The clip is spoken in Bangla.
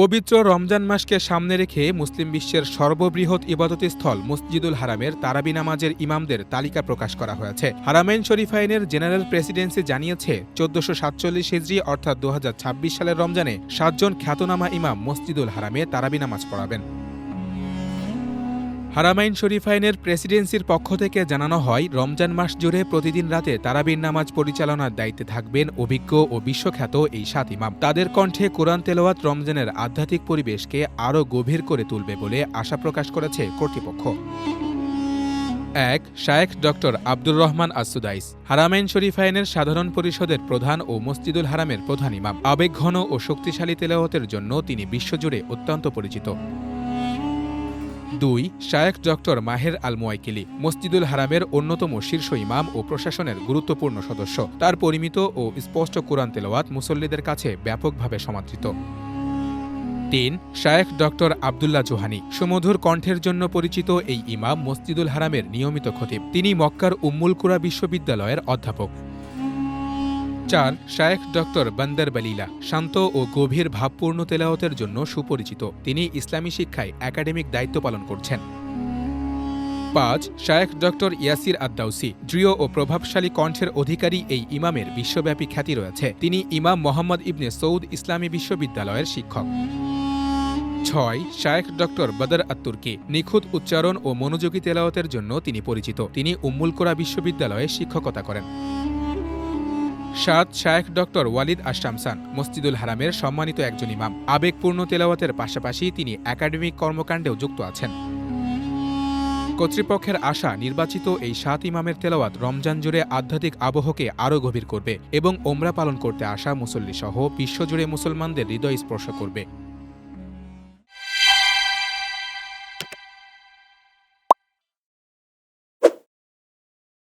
পবিত্র রমজান মাসকে সামনে রেখে মুসলিম বিশ্বের সর্ববৃহৎ ইবাদতি স্থল মসজিদুল হারামের তারাবি নামাজের ইমামদের তালিকা প্রকাশ করা হয়েছে। হারামাইন শরীফাইনের জেনারেল প্রেসিডেন্সি জানিয়েছে, চোদ্দশো সাতচল্লিশ হিজড়ি অর্থাৎ দু হাজার ছাব্বিশ সালের রমজানে সাতজন খ্যাতনামা ইমাম মসজিদুল হারামে তারাবি নামাজ পড়াবেন। হারামাইন শরীফাইনের প্রেসিডেন্সির পক্ষ থেকে জানানো হয়, রমজান মাস জুড়ে প্রতিদিন রাতে তারাবির নামাজ পরিচালনার দায়িত্বে থাকবেন অভিজ্ঞ ও বিশ্বখ্যাত এই সাত ইমাম। তাদের কণ্ঠে কোরআন তেলাওয়াত রমজানের আধ্যাত্মিক পরিবেশকে আরও গভীর করে তুলবে বলে আশা প্রকাশ করেছে কর্তৃপক্ষ। এক, শায়েখ ডক্টর আব্দুর রহমান আসুদাইস হারামাইন শরীফাইনের সাধারণ পরিষদের প্রধান ও মসজিদুল হারামের প্রধান ইমাম। আবেগঘন ও শক্তিশালী তেলাওয়াতের জন্য তিনি বিশ্বজুড়ে অত্যন্ত পরিচিত। দুই, শায়েখ ডক্টর মাহের আল মোয়াইকিলি মসজিদুল হারামের অন্যতম শীর্ষ ইমাম ও প্রশাসনের গুরুত্বপূর্ণ সদস্য। তার পরিমিত ও স্পষ্ট কোরআন তেলাওয়াত মুসল্লিদের কাছে ব্যাপকভাবে সমাদৃত। তিন, শায়েখ ডক্টর আবদুল্লাহ জোহানি, সুমধুর কণ্ঠের জন্য পরিচিত এই ইমাম মসজিদুল হারামের নিয়মিত খতিব। তিনি মক্কার উম্মুল কুরা বিশ্ববিদ্যালয়ের অধ্যাপক। চার শায়েখ ডক্টর বন্দর বলীলা, শান্ত ও গভীর ভাবপূর্ণ তেলাওতের জন্য সুপরিচিত। তিনি ইসলামী শিক্ষায় একাডেমিক দায়িত্ব পালন করছেন। পাঁচ, শায়েখ ডক্টর ইয়াসির আদ্দাউসি, দৃঢ় ও প্রভাবশালী কণ্ঠের অধিকারী এই ইমামের বিশ্বব্যাপী খ্যাতি রয়েছে। তিনি ইমাম মোহাম্মদ ইবনে সৌদ ইসলামী বিশ্ববিদ্যালয়ের শিক্ষক। ছয়, শায়েখ ডক্টর বদর আত্তুর্কি, নিখুঁত উচ্চারণ ও মনোযোগী তেলাওয়াতের জন্য তিনি পরিচিত। তিনি উম্মুল কোরা বিশ্ববিদ্যালয়ে শিক্ষকতা করেন। সাত শায়েখ ডক্টর ওয়ালিদ আশামসান মসজিদুল হারামের সম্মানিত একজন ইমাম। আবেগপূর্ণ তেলাওয়াতের পাশাপাশি তিনি একাডেমিক কর্মকাণ্ডেও যুক্ত আছেন। কর্তৃপক্ষের আশা, নির্বাচিত এই সাত ইমামের তেলাওয়াত রমজান জুড়ে আধ্যাত্মিক আবহকে আরও গভীর করবে এবং ওমরা পালন করতে আসা মুসল্লিসহ বিশ্বজুড়ে মুসলমানদের হৃদয় স্পর্শ করবে।